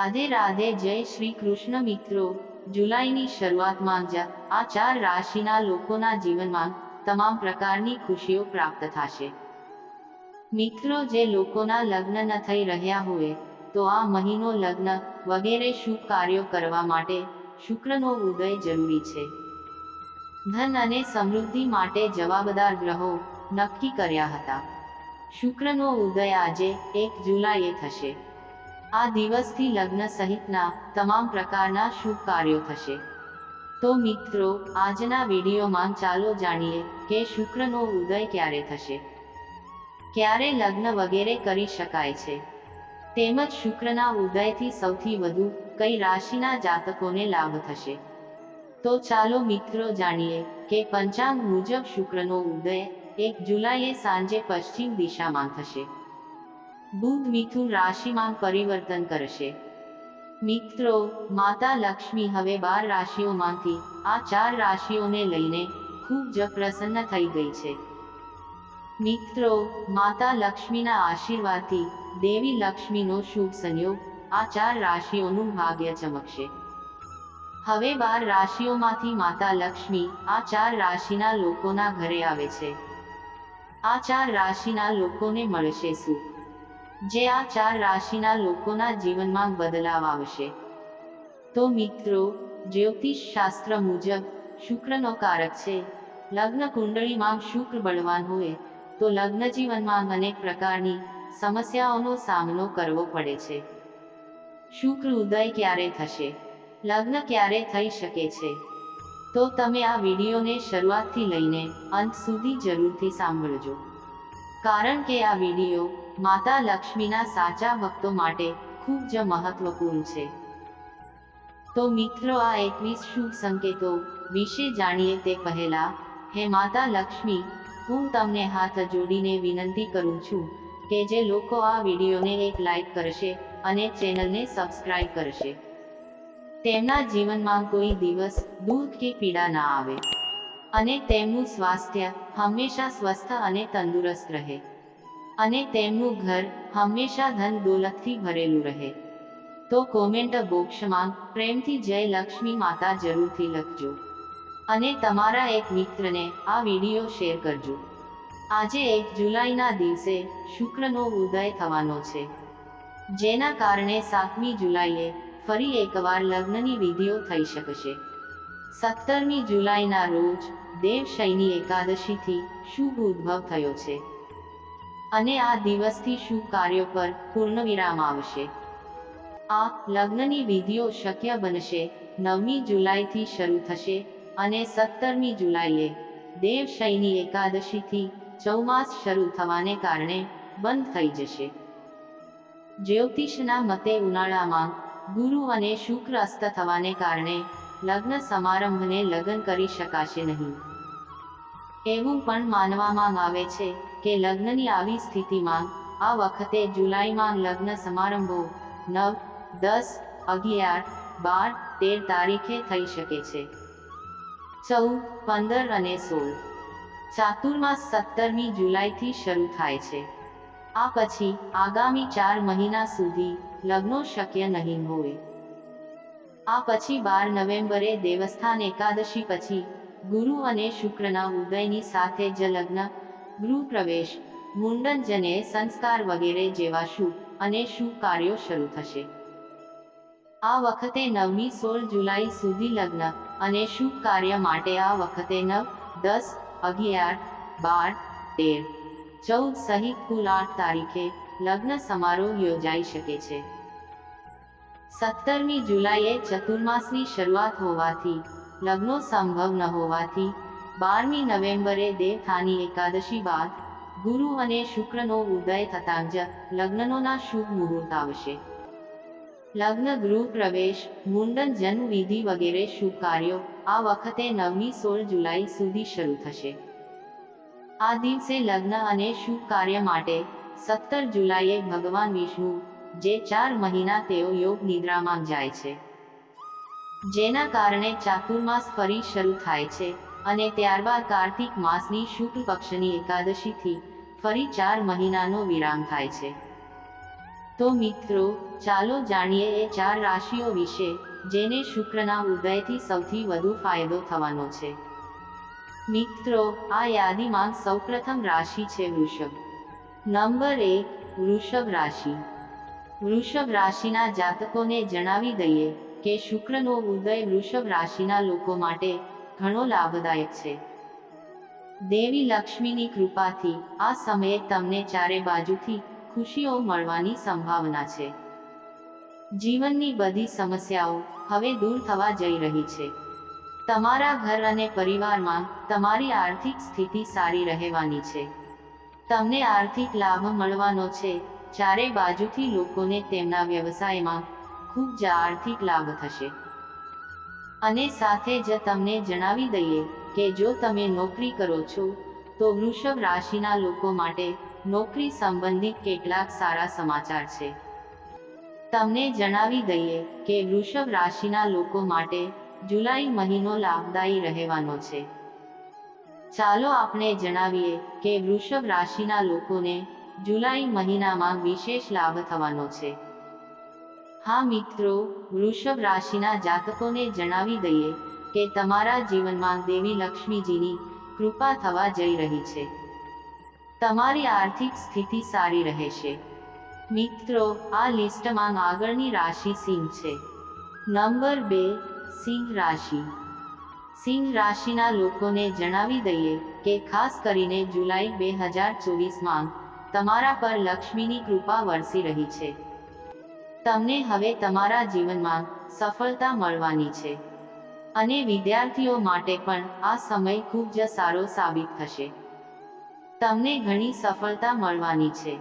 રાધે રાધે જય શ્રી કૃષ્ણ મિત્રો. જુલાઈની શરૂઆતમાં જ આ ચાર રાશિના લોકોના જીવનમાં તમામ પ્રકારની ખુશીઓ પ્રાપ્ત થશે. મિત્રો, જે લોકોના લગ્ન ન થઈ રહ્યા હોય, તો આ મહિનો લગ્ન વગેરે શુભ કાર્યો કરવા માટે શુક્રનો ઉદય જરૂરી છે. ધન અને સમૃદ્ધિ માટે જવાબદાર ગ્રહો નક્કી કર્યા હતા. શુક્રનો ઉદય આજે એક જુલાઈએ થશે. આ દિવસથી લગ્ન સહિતના તમામ પ્રકારના શુભ કાર્યો થશે. તો મિત્રો, આજના વિડીયોમાં ચાલો જાણીએ કે શુક્રનો ઉદય ક્યારે થશે. ક્યારે લગ્ન વગેરે કરી શકાય છે. તેમજ શુક્રના ઉદયથી સૌથી વધુ કઈ રાશિના જાતકોને લાભ થશે. તો ચાલો મિત્રો જાણીએ કે પંચાંગ મુજબ શુક્રનો ઉદય એક જુલાઈએ સાંજે પશ્ચિમ દિશામાં થશે. બુધ મિથુન રાશિમાં પરિવર્તન કરશે. મિત્રો, માતા લક્ષ્મી હવે બાર રાશિઓમાંથી, આ ચાર રાશિઓને લઈને ખૂબ જ પ્રસન્ન થઈ ગઈ છે. મિત્રો, માતા લક્ષ્મીના આશીર્વાદથી દેવી લક્ષ્મીનો શુભ સંયોગ આ ચાર રાશિઓનું ભાગ્ય ચમકશે. હવે બાર રાશિઓમાંથી માતા લક્ષ્મી આ ચાર રાશિના લોકોના ઘરે આવે છે. આ ચાર રાશિના લોકોને મળશે સુખ. જે આ ચાર રાશિના લોકોના જીવનમાં બદલાવ આવશે. તો મિત્રો, જ્યોતિષ શાસ્ત્ર મુજબ શુક્રનો કારક છે. લગ્ન કુંડળીમાં શુક્ર બળવાન હોય, તો લગ્ન જીવનમાં અનેક પ્રકારની સમસ્યાઓનો સામનો કરવો પડે છે. શુક્ર ઉદય ક્યારે થશે? લગ્ન ક્યારે થઈ શકે છે? તો તમે આ વિડીયોને શરૂઆતથી લઈને અંત સુધી જરૂરથી સાંભળજો. કારણ કે આ વીડિયો માતા લક્ષ્મીના સાચા ભક્તો માટે ખૂબ જ મહત્વપૂર્ણ છે. તો મિત્રો, આ એકવીસ શુભ સંકેતો વિશે જાણીએ તે પહેલા, હે માતા લક્ષ્મી, હું તમને હાથ જોડીને વિનંતી કરું છું કે જે લોકો આ વિડીયોને એક લાઈક કરશે અને ચેનલને સબસ્ક્રાઇબ કરશે. તેમના જીવનમાં કોઈ દિવસ દુઃખ કે પીડા ના આવે. અને તેમનું સ્વાસ્થ્ય હંમેશા સ્વસ્થ અને તંદુરસ્ત રહે. અને તેમનું ઘર હંમેશા ધન દોલતથી ભરેલું રહે. તો કોમેન્ટ બોક્સમાં પ્રેમથી જય લક્ષ્મી માતા જરૂરથી લખજો. અને તમારા એક મિત્રને આ વીડિયો શેર કરજો. આજે એક જુલાઈના દિવસે શુક્રનો ઉદય થવાનો છે. જેના કારણે સાતમી જુલાઈએ ફરી એકવાર લગ્નની વિધિઓ થઈ શકશે. સત્તરમી જુલાઈના રોજ દેવશયની એકાદશીથી શુભ ઉદ્ભવ થયો છે. અને આ દિવસથી શુભ કાર્યો પર પૂર્ણ વિરામ આવશે. આ લગ્નની વિધિઓ શક્ય બનશે. નવમી જુલાઈથી શરૂ થશે અને સત્તરમી જુલાઈએ દેવશયની એકાદશીથી ચૌમાસ શરૂ થવાને કારણે બંધ થઈ જશે. જ્યોતિષના મતે ઉનાળામાં ગુરુ અને શુક્ર અસ્ત થવાને કારણે લગ્ન સમારંભને લગ્ન કરી શકાશે નહીં. એવું પણ માનવામાં આવે છે કે લગ્નની આવી સ્થિતિમાં, આ વખતે જુલાઈમાં લગ્ન સમારંભો નવ, દસ, અગિયાર, બાર, તેર તારીખે થઈ શકે છે. ચૌદ, પંદર અને સોળ. ચાતુર્માસ સત્તરમી જુલાઈથી શરૂ થાય છે. આ પછી આગામી ચાર મહિના સુધી લગ્નો શક્ય નહીં હોય. આ પછી બાર નવેમ્બરે દેવસ્થાન એકાદશી પછી ગુરુ અને શુક્રના ઉદયની સાથે જ લગ્ન ગૃહ પ્રવેશ મુંડન જને સંસ્કાર વગેરે જેવા શુભ અને શુભ કાર્યો શરૂ થશે. આ વખતે નવમી સોળ જુલાઈ સુધી લગ્ન અને શુભ કાર્ય માટે આ વખતે નવ, દસ, અગિયાર, બાર, તેર, ચૌદ સહિત કુલ આઠ તારીખે લગ્ન સમારોહ યોજાઈ શકે છે. સત્તરમી જુલાઈએ ચતુર્માસની શરૂઆત હોવાથી, લગ્નો સંભવ ન હોવાથી, બારમી નવેમ્બરે દેવથાની એકાદશી બાદ, ગુરુ અને શુક્રનો ઉદય થતાં જ લગ્નનોના શુભ મુહૂર્ત આવશે. લગ્ન ગૃહ પ્રવેશ, મુંડન જન્મવિધિ વગેરે શુભ કાર્યો, આ વખતે નવમી સોળ જુલાઈ સુધી શરૂ થશે. આ દિવસે લગ્ન અને શુભ કાર્ય માટે સત્તર જુલાઈએ ભગવાન વિષ્ણુ જે ચાર મહિના તેઓ યોગ નિદ્રામાં જાય છે. જેના કારણે ચાતુર્માસ ફરી શરૂ થાય છે અને ત્યારબાદ કાર્તિક માસની શુક્લ પક્ષની એકાદશીથી ફરી ચાર મહિનાનો વિરામ થાય છે. તો મિત્રો, ચાલો જાણીએ એ ચાર રાશિઓ વિશે, જેને શુક્રના ઉદયથી સૌથી વધુ ફાયદો થવાનો છે. મિત્રો, આ યાદીમાં સૌપ્રથમ રાશિ છે વૃષભ. નંબર એક, વૃષભ રાશિ. વૃષભ રાશિના જાતકોને જણાવી દઈએ કે શુક્રનો ઉદય વૃષભ રાશિના લોકો માટે ઘણો લાભદાયક છે. દેવી લક્ષ્મીની કૃપાથી આ સમયે તમને ચારે બાજુથી ખુશીઓ મળવાની સંભાવના છે. જીવનની બધી સમસ્યાઓ હવે દૂર થવા જઈ રહી છે. તમારા ઘર અને પરિવારમાં તમારી આર્થિક સ્થિતિ સારી રહેવાની છે. તમને આર્થિક લાભ મળવાનો છે ચારે બાજુથી લોકોને તેમના વ્યવસાયમાં ખૂબ જ આર્થિક લાભ થશે. અને સાથે જ તમને જણાવી દઈએ કે જો તમે નોકરી કરો છો, તો વૃષભ રાશિના લોકો માટે નોકરી સંબંધિત કેટલાક સારા સમાચાર છે. તમને જણાવી દઈએ કે વૃષભ રાશિના લોકો માટે જુલાઈ મહિનો લાભદાયી રહેવાનો છે. ચાલો આપણે જણાવીએ કે વૃષભ રાશિના લોકોને જુલાઈ મહિનામાં વિશેષ લાભ થવાનો છે. હા મિત્રો, વૃષભ રાશિના જાતકોને જણાવી દઈએ કે તમારા જીવનમાં દેવી લક્ષ્મીજીની કૃપા થવા જઈ રહી છે. તમારી આર્થિક સ્થિતિ સારી રહેશે. મિત્રો, આ લિસ્ટમાં આગળની રાશિ સિંહ છે. નંબર બે, સિંહ રાશિ. સિંહ રાશિના લોકોને જણાવી દઈએ કે ખાસ કરીને જુલાઈ બે હજાર ચોવીસમાં તમારા પર લક્ષ્મીની કૃપા વરસી રહી છે. તમને હવે તમારા જીવનમાં સફળતા મળવાની છે. અને વિદ્યાર્થીઓ માટે પણ આ સમય ખૂબ જ સારો સાબિત થશે. તમને ઘણી સફળતા મળવાની છે.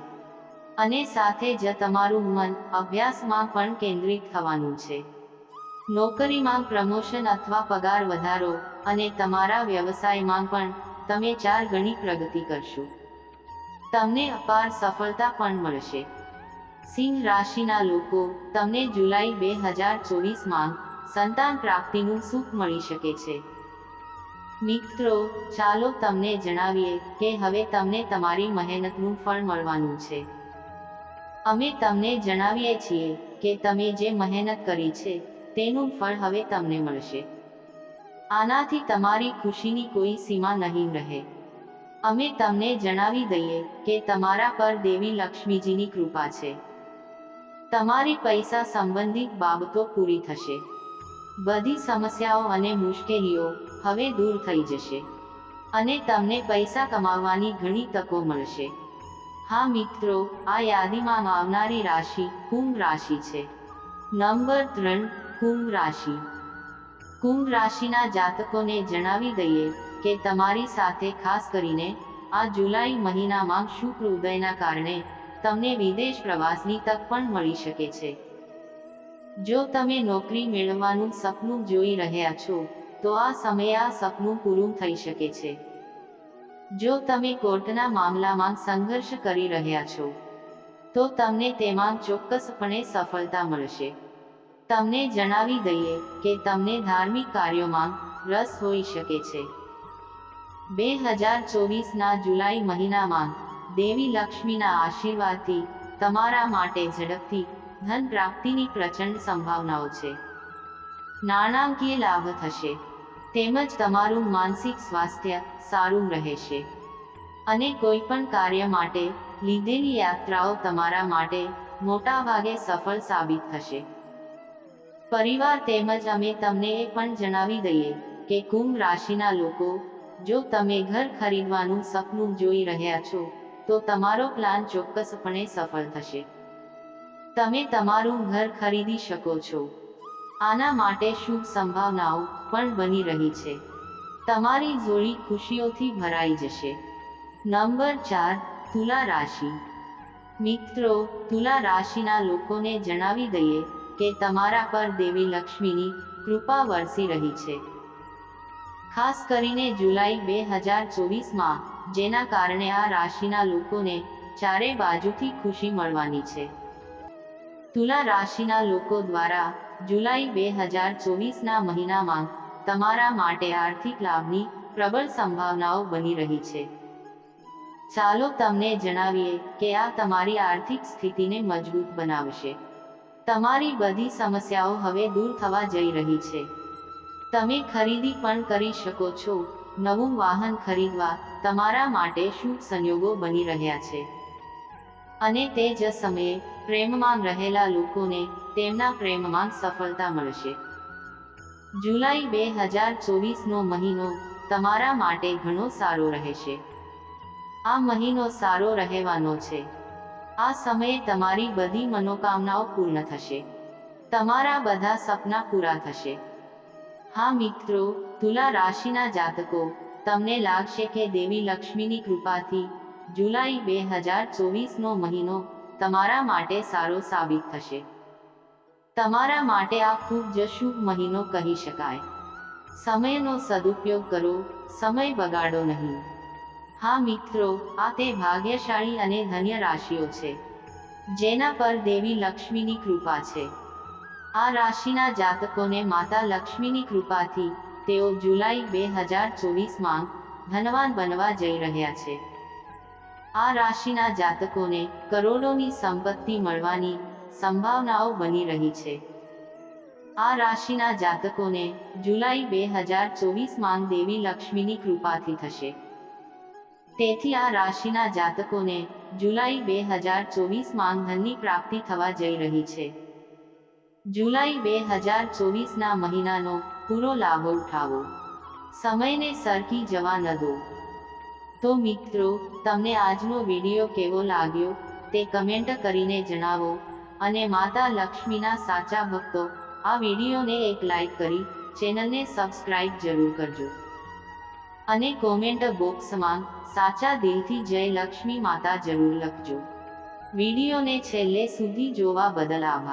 અને સાથે જ તમારું મન અભ્યાસમાં પણ કેન્દ્રિત થવાનું છે. નોકરીમાં પ્રમોશન અથવા પગાર વધારો અને તમારા વ્યવસાયમાં પણ તમે ચાર ગણી પ્રગતિ કરશો. તમને અપાર સફળતા પણ મળશે. સિંહ રાશિના લોકો, તમને જુલાઈ બે હજાર ચોવીસમાં સંતાન પ્રાપ્તિનું સુખ મળી શકે છે. મિત્રો, ચાલો તમને જણાવીએ કે હવે તમને તમારી મહેનતનું ફળ મળવાનું છે. અમે તમને જણાવીએ છીએ કે તમે જે મહેનત કરી છે, તેનું ફળ હવે તમને મળશે. આનાથી તમારી ખુશીની કોઈ સીમા નહીં રહે. અમે તમને જણાવી દઈએ કે તમારા પર દેવી લક્ષ્મીજીની કૃપા છે. તમારી પૈસા સંબંધિત બાબતો પૂરી થશે. બધી સમસ્યાઓ અને મુશ્કેલીઓ હવે દૂર થઈ જશે. અને તમને પૈસા કમાવવાની ઘણી તકો મળશે. હા મિત્રો, આ યાદીમાં આવનારી રાશિ કુંભ રાશિ છે. નંબર ત્રણ, કુંભ રાશિ. કુંભ રાશિના જાતકોને જણાવી દઈએ કે તમારી સાથે ખાસ કરીને આ જુલાઈ મહિનામાં શુક્ર ઉદયના કારણે તમને વિદેશ પ્રવાસની તક પણ મળી શકે છે. જો તમે નોકરી મેળવવાનું સપનું જોઈ રહ્યા છો, તો આ સમયે આ સપનું પૂરું થઈ શકે છે. જો તમે કોર્ટના મામલામાં સંઘર્ષ કરી રહ્યા છો, તો તમને તેમાં ચોક્કસપણે સફળતા મળશે. તમને જણાવી દઈએ કે તમને ધાર્મિક કાર્યોમાં રસ હોઈ શકે છે. બે હજાર ચોવીસના જુલાઈ મહિનામાં દેવી લક્ષ્મીના આશીર્વાદથી તમારા માટે ઝડપથી ધન પ્રાપ્તિની પ્રચંડ સંભાવનાઓ છે. નાણાકીય લાભ થશે. તેમજ તમારું માનસિક સ્વાસ્થ્ય સારું રહેશે. અને કોઈ પણ કાર્ય માટે લીધેલી યાત્રાઓ તમારા માટે મોટા ભાગે સફળ સાબિત થશે. પરિવાર તેમજ અમે તમને એ પણ જણાવી દઈએ કે કુંભ રાશિના લોકો જો તમે ઘર ખરીદવાનું સપનું જોઈ રહ્યા છો, તો તમારો પ્લાન ચોક્કસપણે સફળ થશે. તમે તમારું ઘર ખરીદી શકો છો. આના માટે શુભ સંભાવનાઓ પણ બની રહી છે. તમારી જોડી ખુશીઓથી ભરાઈ જશે. નંબર ચાર, તુલા રાશિ. મિત્રો, તુલા રાશિના લોકોને જણાવી દઈએ કે તમારા પર દેવી લક્ષ્મીની કૃપા વરસી રહી છે. ખાસ કરીને જુલાઈ બે હજાર ચોવીસમાં, જેના કારણે આ રાશિના લોકોને ચારે બાજુથી ખુશી મળવાની છે. તુલા રાશિના લોકો દ્વારા જુલાઈ બે હજાર ચોવીસના મહિનામાં તમારા માટે આર્થિક લાભની પ્રબળ સંભાવનાઓ બની રહી છે. ચાલો તમને જણાવીએ કે આ તમારી આર્થિક સ્થિતિને મજબૂત બનાવશે. તમારી બધી સમસ્યાઓ હવે દૂર થવા જઈ રહી છે. તમે ખરીદી પણ કરી શકો છો. નવું વાહન ખરીદવા તમારા માટે શુભ સંયોગો બની રહ્યા છે. અને તે જ સમયે પ્રેમમાં રહેલા લોકોને તેમના પ્રેમમાં સફળતા મળશે. જુલાઈ બે હજાર ચોવીસનો મહિનો તમારા માટે ઘણો સારો રહેશે. આ મહિનો સારો રહેવાનો છે. આ સમયે તમારી બધી મનોકામનાઓ પૂર્ણ થશે. તમારા બધા સપના પૂરા થશે. હા મિત્રો, તુલા રાશિના જાતકો, તમને લાગશે કે દેવી લક્ષ્મીની કૃપાથી જુલાઈ બે હજાર ચોવીસનો મહિનો તમારા માટે સારો સાબિત થશે. તમારા માટે આ ખૂબ જ શુભ મહિનો કહી શકાય. સમયનો સદુપયોગ કરો, સમય બગાડો નહીં. હા મિત્રો, આ તે ભાગ્યશાળી અને ધન્ય રાશિઓ છે, જેના પર દેવી લક્ષ્મીની કૃપા છે. આ રાશિના જાતકોને માતા લક્ષ્મીની કૃપાથી તેઓ જુલાઈ બે હજાર ચોવીસમાં ધનવાન બનવા જઈ રહ્યા છે. આ રાશિના જાતકોને કરોડોની સંપત્તિ મળવાની સંભાવનાઓ બની રહી છે. આ રાશિના જાતકોને જુલાઈ બે હજાર ચોવીસમાં દેવી લક્ષ્મીની કૃપાથી થશે. તેથી આ રાશિના જાતકોને જુલાઈ બે હજાર ચોવીસમાં ધનની પ્રાપ્તિ થવા જઈ રહી છે. જુલાઈ બે હજાર ચોવીસના મહિનાનો પૂરો લાભ ઉઠાવો. સમયને સરકી જવા ન દો. તો મિત્રો, તમને આજનો વીડિયો કેવો લાગ્યો તે કમેન્ટ કરીને જણાવો અને માતા લક્ષ્મીના સાચા ભક્તો, આ વિડીયોને એક લાઈક કરી ચેનલને સબસ્ક્રાઇબ જરૂર કરજો. અને કોમેન્ટ બોક્સમાં સાચા દિલથી જય લક્ષ્મી માતા જરૂર લખજો. વિડીયોને છેલ્લે સુધી જોવા બદલ આભાર.